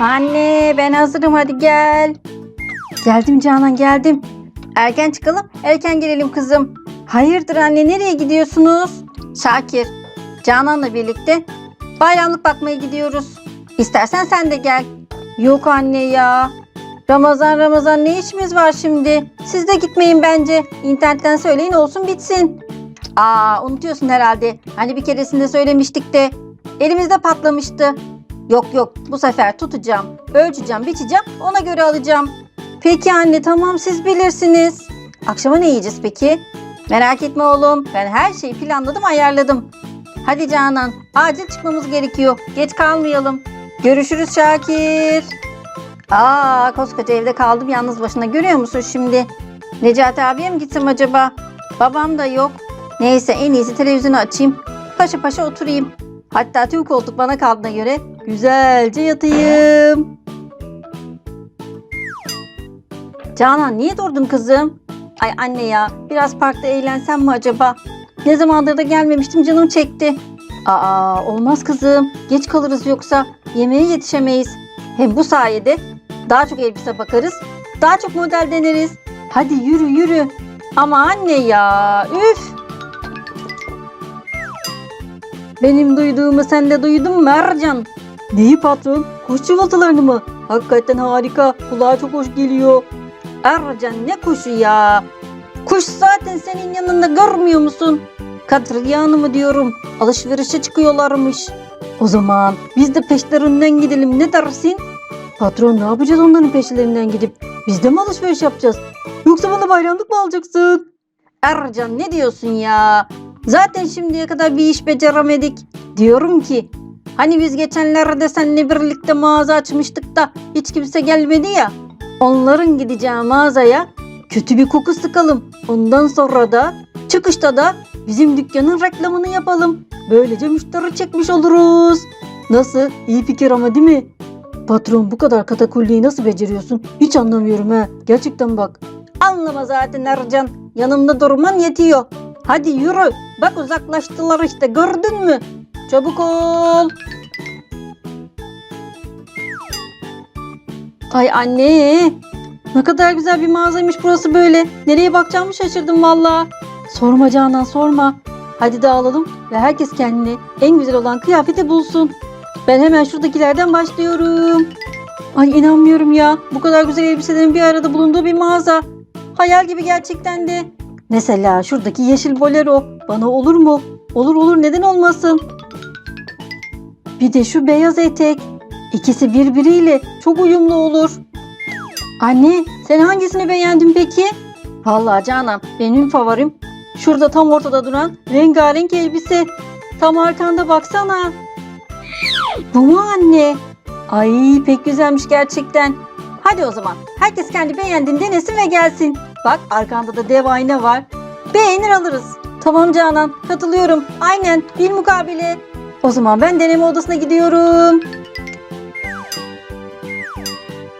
Anne ben hazırım hadi gel. Geldim Canan geldim. Erken çıkalım erken gelelim kızım. Hayırdır anne nereye gidiyorsunuz? Şakir, Canan'la birlikte bayramlık bakmaya gidiyoruz. İstersen sen de gel. Yok anne ya. Ramazan Ramazan ne işimiz var şimdi? Siz de gitmeyin bence. İnternetten söyleyin olsun bitsin. Aa unutuyorsun herhalde. Hani bir keresinde söylemiştik de elimizde patlamıştı. Yok yok bu sefer tutacağım. Ölçeceğim biçeceğim ona göre alacağım. Peki anne tamam siz bilirsiniz. Akşama ne yiyeceğiz peki? Merak etme oğlum ben her şeyi planladım ayarladım. Hadi Canan acil çıkmamız gerekiyor. Geç kalmayalım. Görüşürüz Şakir. Aa koskoca evde kaldım yalnız başına görüyor musun şimdi? Necati abiye mi gitsem acaba? Babam da yok. Neyse en iyisi televizyonu açayım. Paşa paşa oturayım. Hatta tüm koltuk bana kaldığına göre güzelce yatayım. Canan niye durdun kızım? Ay anne ya biraz parkta eğlensem mi acaba? Ne zamandır da gelmemiştim canım çekti. Aa olmaz kızım. Geç kalırız yoksa. Yemeğe yetişemeyiz. Hem bu sayede daha çok elbise bakarız. Daha çok model deneriz. Hadi yürü yürü. Ama anne ya üf. Benim duyduğumu sen de duydun mu Ercan? Neyi patron? Kuş cıvıltılarını mı? Hakikaten harika. Kulağa çok hoş geliyor. Ercan ne kuşu ya? Kuş zaten senin yanında görmüyor musun? Kadriye Hanım'ı diyorum. Alışverişe çıkıyorlarmış. O zaman biz de peşlerinden gidelim ne dersin? Patron ne yapacağız onların peşlerinden gidip? Biz de mi alışveriş yapacağız? Yoksa bana bayramlık mı alacaksın? Ercan ne diyorsun ya? Zaten şimdiye kadar bir iş beceremedik. Diyorum ki hani biz geçenlerde seninle birlikte mağaza açmıştık da hiç kimse gelmedi ya. Onların gideceği mağazaya kötü bir koku sıkalım. Ondan sonra da çıkışta da bizim dükkanın reklamını yapalım. Böylece müşteri çekmiş oluruz. Nasıl? İyi fikir ama değil mi? Patron bu kadar katakulliyi nasıl beceriyorsun? Hiç anlamıyorum ha. Gerçekten bak. Anlama zaten Ercan. Yanımda durman yetiyor. Hadi yürü. Bak uzaklaştılar işte gördün mü? Çabuk ol. Ay anne. Ne kadar güzel bir mağazaymış burası böyle. Nereye bakacağımı şaşırdım valla. Sorma Canan sorma. Hadi dağılalım ve herkes kendine en güzel olan kıyafeti bulsun. Ben hemen şuradakilerden başlıyorum. Ay inanmıyorum ya. Bu kadar güzel elbiselerin bir arada bulunduğu bir mağaza. Hayal gibi gerçekten de. Mesela şuradaki yeşil bolero. Bana olur mu? Olur olur neden olmasın? Bir de şu beyaz etek. İkisi birbiriyle çok uyumlu olur. Anne sen hangisini beğendin peki? Vallahi Canan benim favorim şurada tam ortada duran rengarenk elbise. Tam arkanda baksana. Bu mu anne? Ay pek güzelmiş gerçekten. Hadi o zaman herkes kendi beğendiğini denesin ve gelsin. Bak arkanda da dev ayna var. Beğenir alırız. Tamam Canan katılıyorum. Aynen bir mukabele. O zaman ben deneme odasına gidiyorum.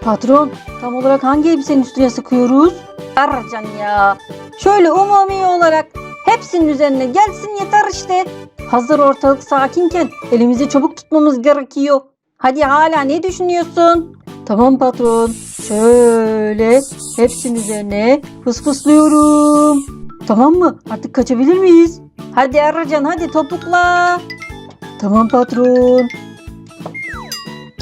Patron tam olarak hangi elbisenin üstüne sıkıyoruz? Arcan ya. Şöyle umumi olarak hepsinin üzerine gelsin yeter işte. Hazır ortalık sakinken elimizi çabuk tutmamız gerekiyor. Hadi hala ne düşünüyorsun? Tamam patron. Şöyle hepsinin üzerine fısfıslıyorum. Tamam mı? Artık kaçabilir miyiz? Hadi Ercan hadi topukla. Tamam patron.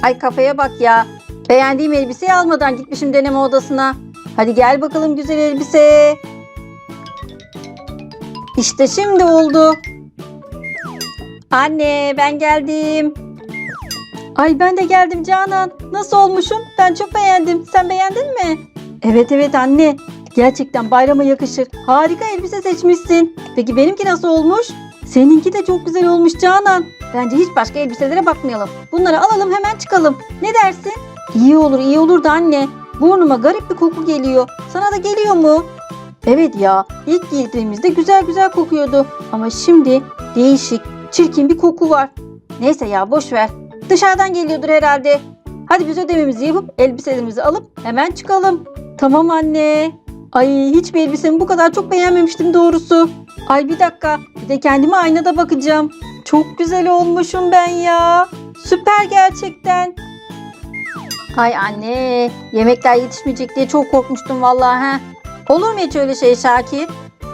Ay kafaya bak ya. Beğendiğim elbiseyi almadan gitmişim deneme odasına. Hadi gel bakalım güzel elbise. İşte şimdi oldu. Anne ben geldim. Ay ben de geldim Canan. Nasıl olmuşum? Ben çok beğendim. Sen beğendin mi? Evet evet anne. Gerçekten bayrama yakışır. Harika elbise seçmişsin. Peki benimki nasıl olmuş? Seninki de çok güzel olmuş Canan. Bence hiç başka elbiselere bakmayalım. Bunları alalım hemen çıkalım. Ne dersin? İyi olur iyi olur da anne. Burnuma garip bir koku geliyor. Sana da geliyor mu? Evet ya ilk giydiğimizde güzel güzel kokuyordu. Ama şimdi değişik, çirkin bir koku var. Neyse ya boş ver. Dışarıdan geliyordur herhalde. Hadi biz ödememizi yapıp elbiselerimizi alıp hemen çıkalım. Tamam anne. Ay hiçbir elbisemi bu kadar çok beğenmemiştim doğrusu. Ay bir dakika bir de kendime aynada bakacağım. Çok güzel olmuşum ben ya. Süper gerçekten. Ay anne, yemekler yetişmeyecek diye çok korkmuştum vallahi ha. Olur mu hiç öyle şey Şakir?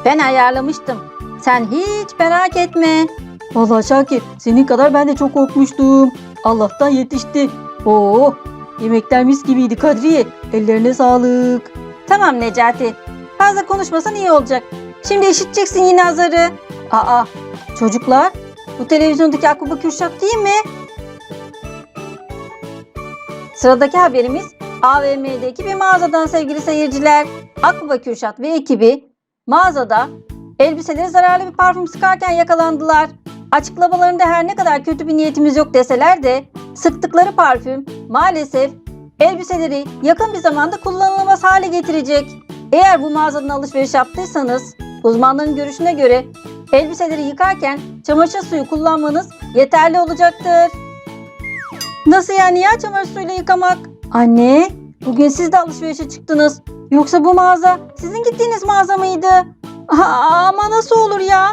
Ben ayarlamıştım. Sen hiç merak etme. Vallahi Şakir, senin kadar ben de çok korkmuştum. Allah'tan yetişti. Oo, yemekler mis gibiydi Kadriye. Ellerine sağlık. Tamam Necati. Fazla konuşmasan iyi olacak. Şimdi işiteceksin yine azarı. Aa, çocuklar, bu televizyondaki Akbaba Kürşat değil mi? Sıradaki haberimiz AVM'deki bir mağazadan sevgili seyirciler. Akbaba Kürşat ve ekibi mağazada elbiseleri zararlı bir parfüm sıkarken yakalandılar. Açıklamalarında her ne kadar kötü bir niyetimiz yok deseler de sıktıkları parfüm maalesef elbiseleri yakın bir zamanda kullanılamaz hale getirecek. Eğer bu mağazadan alışveriş yaptıysanız uzmanların görüşüne göre elbiseleri yıkarken çamaşır suyu kullanmanız yeterli olacaktır. Nasıl yani ya çamaşır suyuyla yıkamak? Anne, bugün siz de alışverişe çıktınız. Yoksa bu mağaza sizin gittiğiniz mağaza mıydı? Aa, ama nasıl olur ya?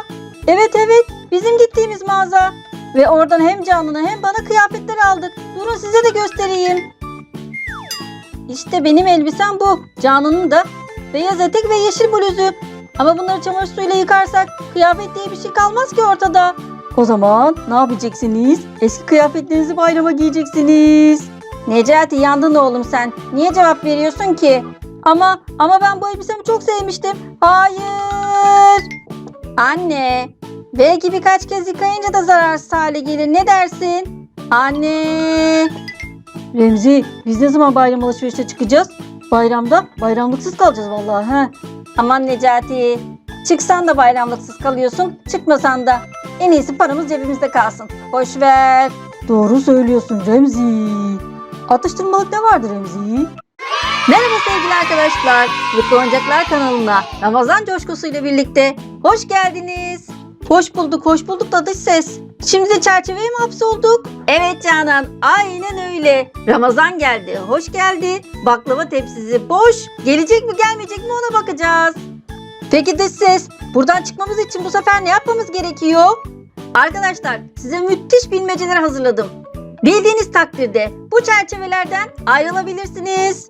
Evet evet, bizim gittiğimiz mağaza. Ve oradan hem Canan'a hem bana kıyafetler aldık. Durun size de göstereyim. İşte benim elbisem bu. Canan'ın da beyaz etek ve yeşil bluzu. Ama bunları çamaşır suyuyla yıkarsak kıyafet diye bir şey kalmaz ki ortada. O zaman ne yapacaksınız? Eski kıyafetlerinizi bayrama giyeceksiniz. Necati yandın oğlum sen. Niye cevap veriyorsun ki? Ama ama ben bu elbisemi çok sevmiştim. Hayır. Anne. Belki birkaç kez yıkayınca da zararsız hale gelir. Ne dersin? Anne. Remzi biz ne zaman bayram alışverişe çıkacağız? Bayramda bayramlıksız kalacağız vallahi ha. Aman Necati. Çıksan da bayramlıksız kalıyorsun. Çıkmasan da. En iyisi paramız cebimizde kalsın. Boş ver. Doğru söylüyorsun Remzi. Atıştırmalık ne vardı Remzi? Merhaba sevgili arkadaşlar. Mutlu Oyuncaklar kanalına Ramazan coşkusuyla birlikte hoş geldiniz. Hoş bulduk, hoş bulduk da dış ses. Şimdi de çerçeveye mi hapsolduk? Evet Canan, aynen öyle. Ramazan geldi, hoş geldi. Baklava tepsisi boş. Gelecek mi gelmeyecek mi ona bakacağız. Peki dış ses, buradan çıkmamız için bu sefer ne yapmamız gerekiyor? Arkadaşlar size müthiş bilmeceler hazırladım. Bildiğiniz takdirde bu çerçevelerden ayrılabilirsiniz.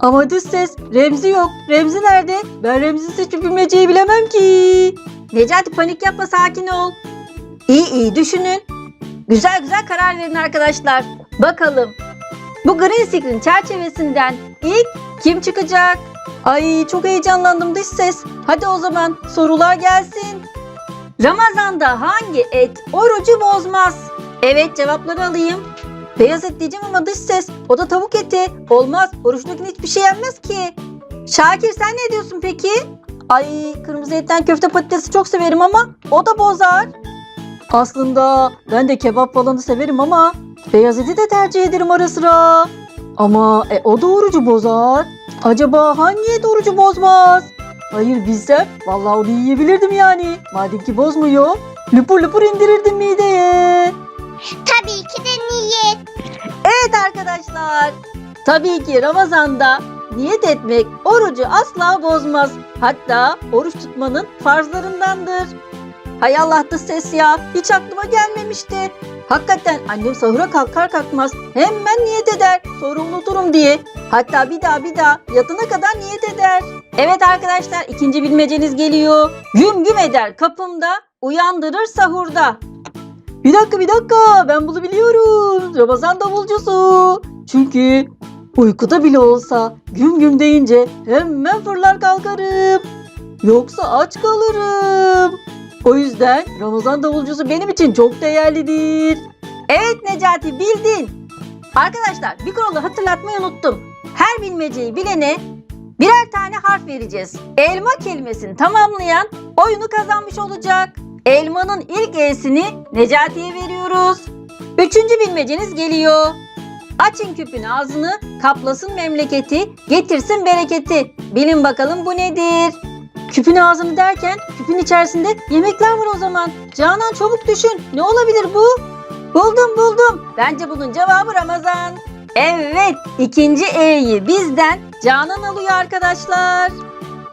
Ama dış ses Remzi yok. Remzi nerede? Ben Remzi seçip bilmeceyi bilemem ki. Necati panik yapma sakin ol. İyi iyi düşünün. Güzel güzel karar verin arkadaşlar. Bakalım bu green screen çerçevesinden ilk kim çıkacak? Ay çok heyecanlandım dış ses. Hadi o zaman sorular gelsin. Ramazanda hangi et orucu bozmaz? Evet cevapları alayım. Beyaz et diyeceğim ama dış ses. O da tavuk eti. Olmaz. Oruçluyken hiçbir şey yenmez ki. Şakir sen ne diyorsun peki? Ay kırmızı etten köfte patatesi çok severim ama o da bozar. Aslında ben de kebap falanı severim ama beyaz eti de tercih ederim ara sıra. Ama e, o da orucu bozar. Acaba hangi et orucu bozmaz? Hayır bilsem vallahi onu yiyebilirdim yani. Madem ki bozmuyor. Lupur lupur indirirdim mideye. Tabii ki de niyet. Evet arkadaşlar. Tabii ki Ramazan'da niyet etmek orucu asla bozmaz. Hatta oruç tutmanın farzlarındandır. Hay Allah dış ses ya. Hiç aklıma gelmemişti. Hakikaten annem sahura kalkar kalkmaz hemen niyet eder. Sonra unuturum diye. Hatta bir daha bir daha yatına kadar niyet eder. Evet arkadaşlar ikinci bilmeceniz geliyor. Güm güm eder kapımda, uyandırır sahurda. Bir dakika bir dakika ben bunu biliyorum. Ramazan davulcusu. Çünkü uykuda bile olsa güm güm deyince hemen fırlar kalkarım. Yoksa aç kalırım. O yüzden Ramazan davulcusu benim için çok değerlidir. Evet Necati bildin. Arkadaşlar bir kuralı hatırlatmayı unuttum. Her bilmeceyi bilene birer tane harf vereceğiz. Elma kelimesini tamamlayan oyunu kazanmış olacak. Elmanın ilk E'sini Necati'ye veriyoruz. Üçüncü bilmeceniz geliyor. Açın küpün ağzını, kaplasın memleketi, getirsin bereketi. Bilin bakalım bu nedir? Küpün ağzını derken küpün içerisinde yemekler var o zaman. Canan çabuk düşün. Ne olabilir bu? Buldum buldum. Bence bunun cevabı Ramazan. Evet ikinci E'yi bizden Canan alıyor arkadaşlar.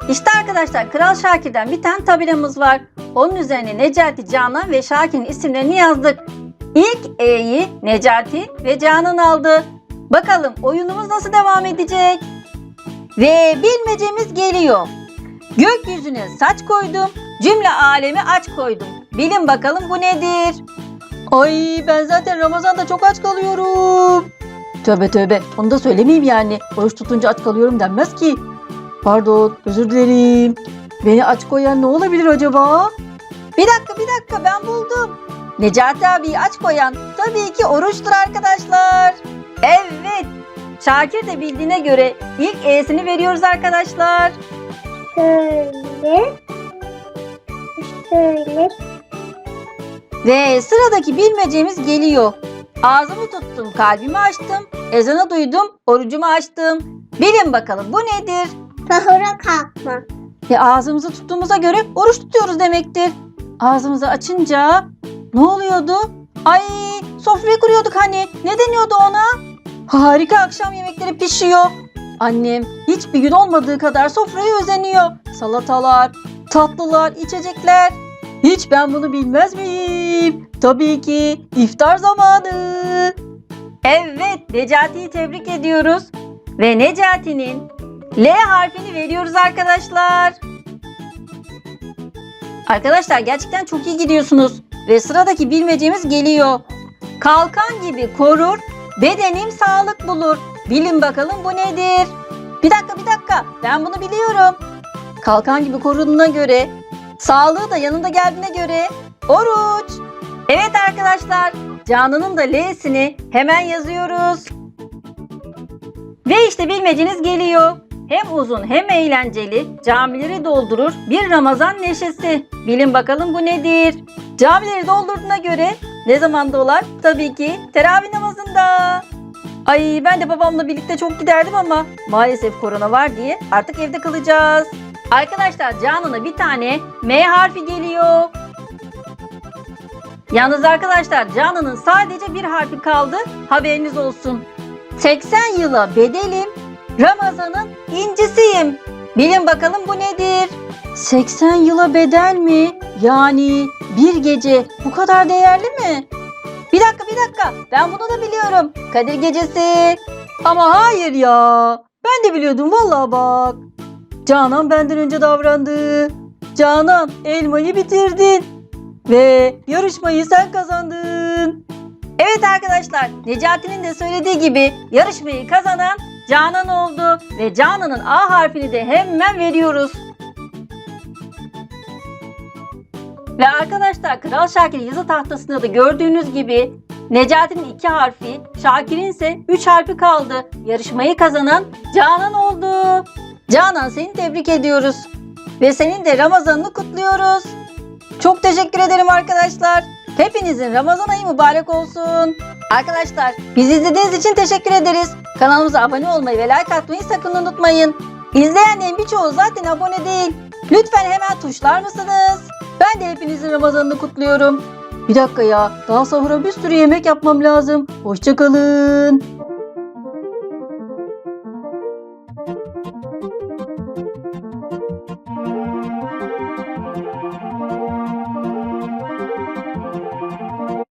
İşte arkadaşlar Kral Şakir'den bir tane tabelamız var. Onun üzerine Necati, Canan ve Şakir'in isimlerini yazdık. İlk E'yi Necati ve Canan aldı. Bakalım oyunumuz nasıl devam edecek? Ve bilmecemiz geliyor. Gökyüzüne saç koydum, cümle alemi aç koydum. Bilin bakalım bu nedir? Ay ben zaten Ramazan'da çok aç kalıyorum. Tövbe tövbe onu da söylemeyeyim yani. Oruç tutunca aç kalıyorum denmez ki. Pardon özür dilerim. Beni aç koyan ne olabilir acaba? Bir dakika bir dakika ben buldum. Necati abi aç koyan tabii ki oruçtur arkadaşlar. Evet. Şakir de bildiğine göre ilk E'sini veriyoruz arkadaşlar. Şöyle. Şöyle. Ve sıradaki bilmecemiz geliyor. Ağzımı tuttum, kalbimi açtım, ezanı duydum, orucumu açtım. Bilin bakalım bu nedir? Sahura kalkma. E ağzımızı tuttuğumuza göre oruç tutuyoruz demektir. Ağzımızı açınca ne oluyordu? Ay sofrayı kuruyorduk hani. Ne deniyordu ona? Harika akşam yemekleri pişiyor. Annem hiçbir gün olmadığı kadar sofraya özeniyor. Salatalar, tatlılar, içecekler. Hiç ben bunu bilmez miyim? Tabii ki iftar zamanı. Evet Necati'yi tebrik ediyoruz. Ve Necati'nin L harfini veriyoruz arkadaşlar. Arkadaşlar gerçekten çok iyi gidiyorsunuz. Ve sıradaki bilmecemiz geliyor. Kalkan gibi korur, bedenim sağlık bulur. Bilin bakalım bu nedir? Bir dakika bir dakika ben bunu biliyorum. Kalkan gibi koruduğuna göre, sağlığı da yanında geldiğine göre oruç. Evet arkadaşlar Canan'ın da L'sini hemen yazıyoruz. Ve işte bilmeceniz geliyor. Hem uzun hem eğlenceli, camileri doldurur bir Ramazan neşesi. Bilin bakalım bu nedir? Camileri doldurduğuna göre ne zaman dolar? Tabii ki teravih namazında. Ay ben de babamla birlikte çok giderdim ama maalesef korona var diye artık evde kalacağız. Arkadaşlar Canan'a bir tane M harfi geliyor. Yalnız arkadaşlar Canan'ın sadece bir harfi kaldı. Haberiniz olsun. 80 yıla bedelim, Ramazan'ın incisiyim. Bilin bakalım bu nedir? 80 yıla bedel mi? Yani bir gece bu kadar değerli mi? Bir dakika bir dakika ben bunu da biliyorum. Kadir gecesi. Ama hayır ya. Ben de biliyordum vallahi bak. Canan benden önce davrandı. Canan elmayı bitirdin. Ve yarışmayı sen kazandın. Evet arkadaşlar Necati'nin de söylediği gibi yarışmayı kazanan Canan oldu. Ve Canan'ın A harfini de hemen veriyoruz. Ve arkadaşlar Kral Şakir yazı tahtasında da gördüğünüz gibi Necati'nin iki harfi, Şakir'in ise üç harfi kaldı. Yarışmayı kazanan Canan oldu. Canan seni tebrik ediyoruz. Ve senin de Ramazan'ını kutluyoruz. Çok teşekkür ederim arkadaşlar. Hepinizin Ramazan ayı mübarek olsun. Arkadaşlar bizi izlediğiniz için teşekkür ederiz. Kanalımıza abone olmayı ve like atmayı sakın unutmayın. İzleyenlerin birçoğu zaten abone değil. Lütfen hemen tuşlar mısınız? Ben de hepinizin Ramazanını kutluyorum. Bir dakika ya daha sahura bir sürü yemek yapmam lazım. Hoşçakalın.